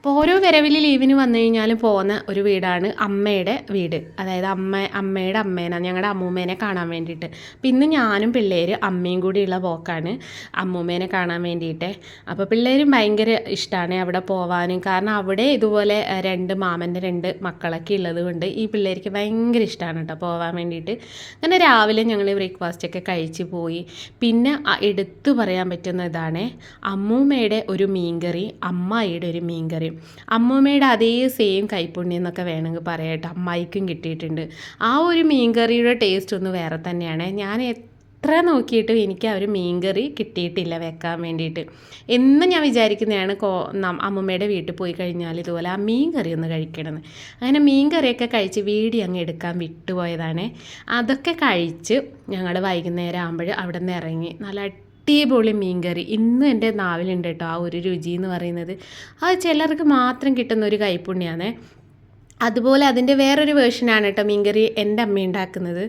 അപ്പോൾ ഓരോ വരവിൽ ലീവിന് വന്നു കഴിഞ്ഞാലും പോകുന്ന ഒരു വീടാണ് അമ്മയുടെ വീട്. അതായത് അമ്മ അമ്മയുടെ അമ്മേനെ ഞങ്ങളുടെ അമ്മൂമ്മേനെ കാണാൻ വേണ്ടിയിട്ട്. അപ്പം ഇന്ന് ഞാനും പിള്ളേർ അമ്മയും കൂടിയുള്ള പോക്കാണ് അമ്മൂമ്മേനെ കാണാൻ വേണ്ടിയിട്ട്. അപ്പോൾ പിള്ളേരും ഭയങ്കര ഇഷ്ടമാണ് അവിടെ പോവാനും. കാരണം അവിടെ ഇതുപോലെ രണ്ട് മാമന്റെ രണ്ട് മക്കളൊക്കെ ഉള്ളത് കൊണ്ട് ഈ പിള്ളേർക്ക് ഭയങ്കര ഇഷ്ടമാണ് കേട്ടോ പോകാൻ വേണ്ടിയിട്ട്. അങ്ങനെ രാവിലെ ഞങ്ങൾ ബ്രേക്ക്ഫാസ്റ്റ് ഒക്കെ കഴിച്ച് പോയി. പിന്നെ എടുത്തു പറയാൻ പറ്റുന്ന ഇതാണ് അമ്മൂമ്മയുടെ ഒരു മീൻകറി അമ്മായിയുടെ ഒരു മീൻകറി അമ്മൂമ്മയുടെ അതേ സെയിം കൈപ്പുണ്യം എന്നൊക്കെ വേണമെങ്കിൽ പറയട്ടെ. അമ്മായിക്കും കിട്ടിയിട്ടുണ്ട്. ആ ഒരു മീൻകറിയുടെ ടേസ്റ്റ് ഒന്ന് വേറെ തന്നെയാണ്. ഞാൻ എത്ര നോക്കിയിട്ടും എനിക്ക് ആ ഒരു മീൻകറി കിട്ടിയിട്ടില്ല വെക്കാൻ വേണ്ടിയിട്ട്. എന്നും ഞാൻ വിചാരിക്കുന്നതാണ് കോ അമ്മമ്മയുടെ വീട്ടിൽ പോയി കഴിഞ്ഞാൽ ഇതുപോലെ ആ മീൻകറി ഒന്ന് കഴിക്കണമെന്ന്. അങ്ങനെ മീൻകറിയൊക്കെ കഴിച്ച് വീടി അങ്ങ് എടുക്കാൻ വിട്ടുപോയതാണ്. അതൊക്കെ കഴിച്ച് ഞങ്ങൾ വൈകുന്നേരം ആകുമ്പോൾ അവിടെ നിന്ന് ഇറങ്ങി. നല്ല അടിപൊളി മീൻകറി. ഇന്നും എന്റെ നാവിലുണ്ട് കേട്ടോ ആ ഒരു രുചി എന്ന് പറയുന്നത്. അത് ചിലർക്ക് മാത്രം കിട്ടുന്ന ഒരു കൈപ്പുണ്യാണ്. അതുപോലെ അതിന്റെ വേറൊരു വേർഷനാണ് കേട്ടോ മീൻകറി എന്റെ അമ്മ ഉണ്ടാക്കുന്നത്.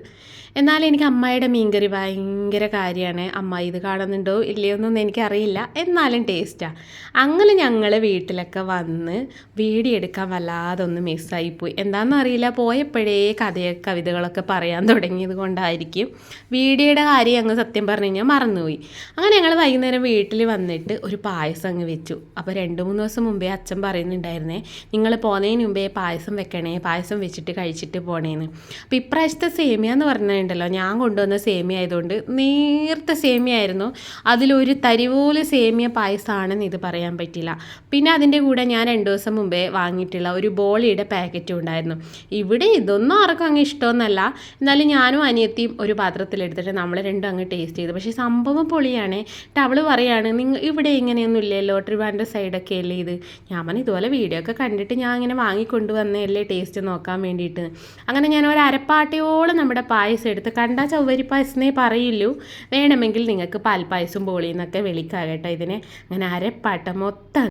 എന്നാൽ എനിക്ക് അമ്മായിയുടെ മീൻകറി ഭയങ്കര കാര്യമാണ്. അമ്മ ഇത് കാണുന്നുണ്ടോ ഇല്ലയോ എന്നൊന്നും എനിക്കറിയില്ല. എന്നാലും ടേസ്റ്റാണ് അങ്ങനെ ഞങ്ങൾ വീട്ടിലൊക്കെ വന്ന് വീഡിയോ എടുക്കാൻ വല്ലാതെ ഒന്ന് മിസ്സായിപ്പോയി എന്താണെന്ന് അറിയില്ല. പോയപ്പോഴേ കഥയെ കവിതകളൊക്കെ പറയാൻ തുടങ്ങിയത് കൊണ്ടായിരിക്കും. വീഡിയോയുടെ കാര്യം അങ്ങ് സത്യം പറഞ്ഞു കഴിഞ്ഞാൽ മറന്നുപോയി. അങ്ങനെ ഞങ്ങൾ വൈകുന്നേരം വീട്ടിൽ വന്നിട്ട് ഒരു പായസം അങ്ങ് വെച്ചു. അപ്പോൾ രണ്ട് മൂന്ന് ദിവസം മുമ്പേ അച്ഛൻ പറയുന്നുണ്ടായിരുന്നേ നിങ്ങൾ പോകുന്നതിന് മുമ്പേ പായസം വെക്കണേ പായസം വെച്ചിട്ട് കഴിച്ചിട്ട് പോണേന്ന്. അപ്പോൾ ഇപ്രാവശ്യത്തെ സേമിയ എന്ന് പറഞ്ഞാൽ ഉണ്ടല്ലോ. ഞാൻ കൊണ്ടുവന്ന സേമിയ ആയതുകൊണ്ട് നേർത്ത സേമിയ ആയിരുന്നു. അതിലൊരു തരി പോലെ സേമിയ പായസമാണെന്ന് ഇത് പറയാൻ പറ്റില്ല. പിന്നെ അതിന്റെ കൂടെ ഞാൻ രണ്ട് ദിവസം മുമ്പേ വാങ്ങിയിട്ടുള്ള ഒരു ബോളിയുടെ പാക്കറ്റും ഉണ്ടായിരുന്നു. ഇവിടെ ഇതൊന്നും ആർക്കും അങ്ങ് ഇഷ്ടമൊന്നുമല്ല എന്നാലും ഞാനും അനിയത്തിയും ഒരു പാത്രത്തിലെടുത്തിട്ട് നമ്മൾ രണ്ടും അങ്ങ് ടേസ്റ്റ് ചെയ്തു. പക്ഷേ സംഭവം പൊളിയാണ്. എന്നിട്ട് അവൾ പറയാണ് നിങ്ങൾ ഇവിടെ ഇങ്ങനെയൊന്നും ഇല്ലല്ലോ. ട്രിവാൻഡ്ര സൈഡൊക്കെ അല്ലേ ഇത്? ഞാൻ പറഞ്ഞു ഇതുപോലെ വീഡിയോ ഒക്കെ കണ്ടിട്ട് ഞാൻ ഇങ്ങനെ വാങ്ങിക്കൊണ്ടുവന്നല്ലേ ടേസ്റ്റ് നോക്കാൻ വേണ്ടിയിട്ട്. അങ്ങനെ ഞാൻ ഒരു അരപ്പാട്ടയോളം നമ്മുടെ പായസം എടുത്ത് കണ്ടാൽ ചവ്വരി പായസമേ പറയുള്ളൂ വേണമെങ്കിൽ നിങ്ങൾക്ക് പാൽപ്പായസം ബോളിന്നൊക്കെ വിളിക്കാം കേട്ടോ ഇതിനെ. അങ്ങനെ അരപ്പാട്ട മൊത്തം